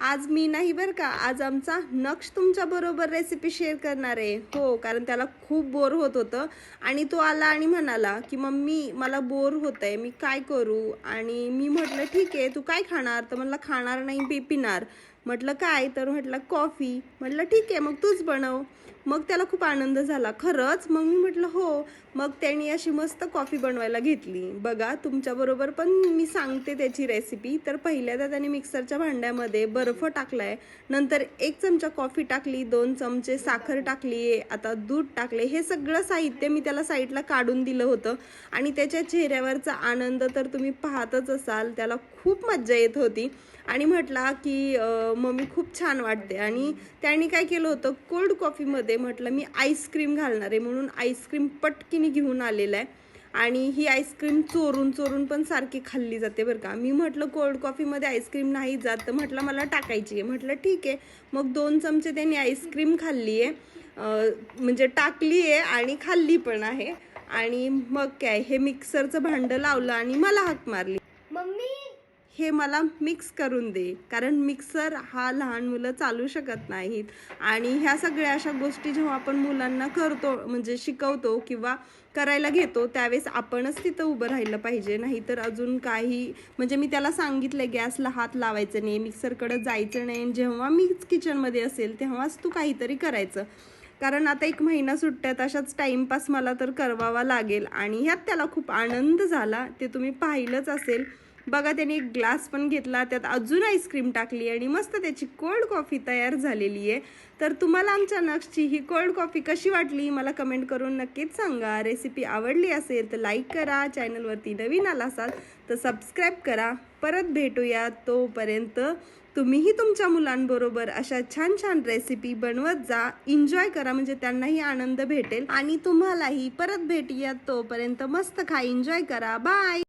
आज मी नाही बरं का आज आमचा नक्ष तुमच्या बरोबर रेसिपी शेअर करणार आहे. हो कारण त्याला खूप बोर होत होतं. आणि तो आला आणि म्हणाला की मम्मी मला बोर होत आहे मी काय करू? आणि मी म्हटलं ठीक आहे तू काय खाणार? तर म्हणलं खाणार नाही पी पिणार. म्हटलं काय? तर म्हटलं कॉफी. म्हटलं ठीक आहे मग तूच बनव. मग त्याला खूप आनंद झाला. खरंच? मग मी म्हटलं हो. मग त्यांनी अशी मस्त कॉफी बनवायला घेतली. बघा तुमच्याबरोबर पण मी सांगते त्याची रेसिपी. तर पहिल्यांदा त्याने मिक्सरच्या भांड्यामध्ये बर्फ टाकलाय. नंतर एक चमचा कॉफी टाकली दोन चमचे साखर टाकली आता दूध टाकले. हे सगळं साहित्य मी त्याला साईडला काढून दिलं होतं. आणि त्याच्या चेहऱ्यावरचा आनंद तर तुम्ही पाहतच असाल. त्याला खूप मज्जा येत होती. आणि म्हटला की मम्मी खूप छान वाटते. आणि त्यांनी काय केलं होतं कोल्ड कॉफीमध्ये म्हटलं मी आईस्क्रीम घालणार आहे. म्हणून आईस्क्रीम पटकीने घेऊन आलेलं आहे आणि ही आईस्क्रीम चोरून चोरून पण सारखी खाल्ली जाते बरं का. मी म्हटलं कोल्ड कॉफीमध्ये आईस्क्रीम नाही जात. तर म्हटलं मला टाकायची आहे. म्हटलं ठीक आहे. मग दोन चमचे त्यांनी आईस्क्रीम खाल्ली आहे. म्हणजे टाकली आहे आणि खाल्ली पण आहे. आणि मग काय हे मिक्सरचं भांडं लावलं आणि मला हाक मारली. हे मला मिक्स करून दे. कारण मिक्सर हा लहान मुलं चालू शकत नाहीत. आणि ह्या सगळ्या अशा गोष्टी जेव्हा आपण मुलांना करतो म्हणजे शिकवतो किंवा करायला घेतो त्यावेळेस आपणच तिथं उभं राहिलं पाहिजे. नाहीतर अजून काही म्हणजे मी त्याला सांगितलं गॅसला हात लावायचं नाही मिक्सरकडं जायचं नाही. जेव्हा मीच किचनमध्ये असेल तेव्हाच तू काहीतरी करायचं. कारण आता एक महिना सुट्ट्यात अशाच टाइमपास मला तर करवावा लागेल. आणि ह्यात त्याला खूप आनंद झाला. ते तुम्ही पाहिलंच असेल. बघा त्याने एक ग्लास पण घेतला त्यात अजून आईस्क्रीम टाकली आणि मस्त त्याची कोल्ड कॉफी तयार झालेली आहे. तर तुम्हाला आमच्या नक्सची ही कोल्ड कॉफी कशी वाटली मला कमेंट करून नक्कीच सांगा. रेसिपी आवडली असेल तर लाईक करा चॅनलवरती नवीन आला असाल तर सबस्क्राईब करा. परत भेटूया तोपर्यंत तुम्हीही तुमच्या मुलांबरोबर अशा छान छान रेसिपी बनवत जा. एन्जॉय करा म्हणजे त्यांनाही आनंद भेटेल. आणि तुम्हालाही परत भेटूया तोपर्यंत मस्त खा एन्जॉय करा. बाय